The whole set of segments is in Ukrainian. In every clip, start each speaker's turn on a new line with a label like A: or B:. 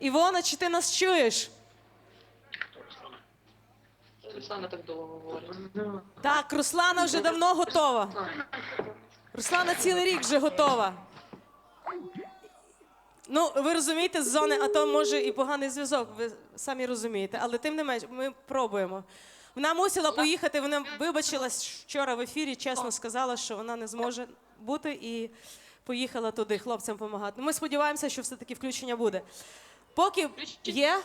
A: Івона, чи ти нас чуєш?
B: Руслана так довго говорить.
A: Так, Руслана вже давно готова. Руслана цілий рік вже готова. Ну, ви розумієте, з зони АТО може і поганий зв'язок, ви самі розумієте, але тим не менш, ми пробуємо. Вона мусила поїхати, вона вибачилась вчора в ефірі, чесно сказала, що вона не зможе бути і поїхала туди хлопцям допомагати. Ми сподіваємося, що все-таки включення буде. Поки є.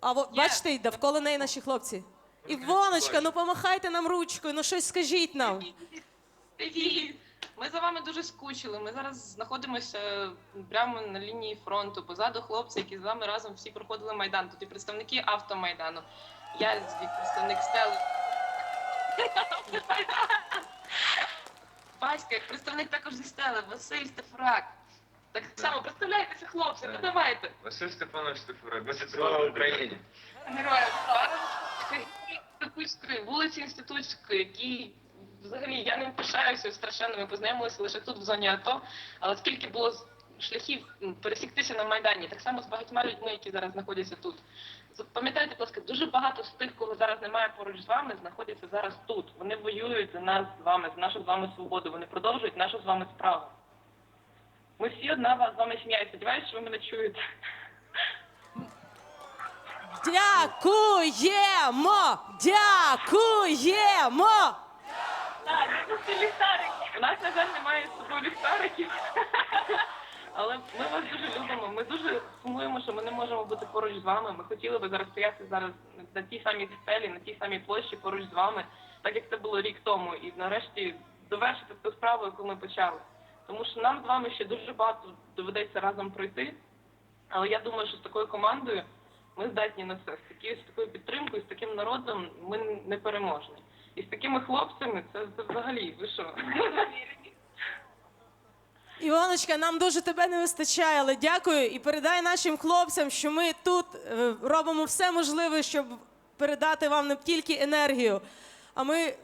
A: А от бачите, і довкола неї наші хлопці. Івоночка, ну помахайте нам ручкою, ну щось скажіть нам.
B: Привіт! Ми за вами дуже скучили. Ми зараз знаходимося прямо на лінії фронту. Позаду хлопці, які з вами разом всі проходили майдан. Тут і представники автомайдану. Я представник стели. Паська, як представник також зі стели, Василь Стефрак. Так само представляйтеся, хлопці, ну давайте.
C: Василь Стефанович Стефурак, слава Україні!
B: Героям слава. Сергій Степульської, вулиці Інститутської, який взагалі я ним пишаюся страшенно. Ми познайомилися лише тут, в зоні АТО. Але скільки було шляхів пересіктися на Майдані, так само з багатьма людьми, які зараз знаходяться тут. Пам'ятайте, будь ласка, дуже багато з тих, кого зараз немає поруч з вами, знаходяться зараз тут. Вони воюють за нас з вами, за нашу з вами свободу. Вони продовжують нашу з вами справу. Ми всі одна вас з вами сім'я. Я сподіваюся, що ви мене чуєте.
A: Дякуємо! Дякуємо!
B: Так, це ліхтарики. У нас, на жаль, немає з собою ліхтариків. Але ми вас дуже любимо. Ми дуже сумуємо, що ми не можемо бути поруч з вами. Ми хотіли би зараз стояти зараз на тій самій стелі, на тій самій площі поруч з вами, так як це було рік тому, і нарешті довершити ту справу, яку ми почали. Тому що нам з вами ще дуже багато доведеться разом пройти. Але я думаю, що з такою командою ми здатні на це. З такою, з такою підтримкою, з таким народом ми не переможні. І з такими хлопцями це, це взагалі, ви що?
A: Івоночка, нам дуже тебе не вистачає, але дякую і передай нашим хлопцям, що ми тут е, робимо все можливе, щоб передати вам не тільки енергію, а ми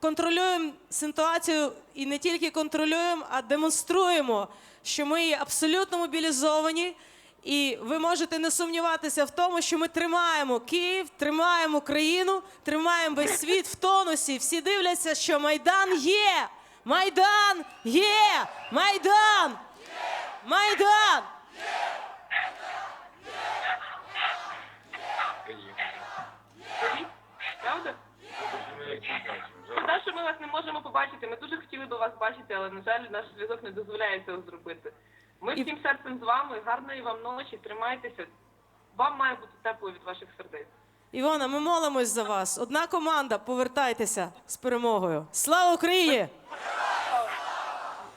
A: контролюємо ситуацію і не тільки контролюємо, а демонструємо, що ми є абсолютно мобілізовані. І ви можете не сумніватися в тому, що ми тримаємо Київ, тримаємо країну, тримаємо весь світ в тонусі. Всі дивляться, що Майдан є. Майдан є! Майдан! Майдан!
B: Правда? Шкода, що ми вас не можемо побачити. Ми дуже хотіли би вас бачити, але, на жаль, наш зв'язок не дозволяє цього зробити. Ми
A: І-
B: всім серцем з вами. Гарної вам ночі, тримайтеся. Вам має бути тепло від ваших сердець.
A: Івана, ми молимось за вас. Одна команда, повертайтеся з перемогою. Слава Україні!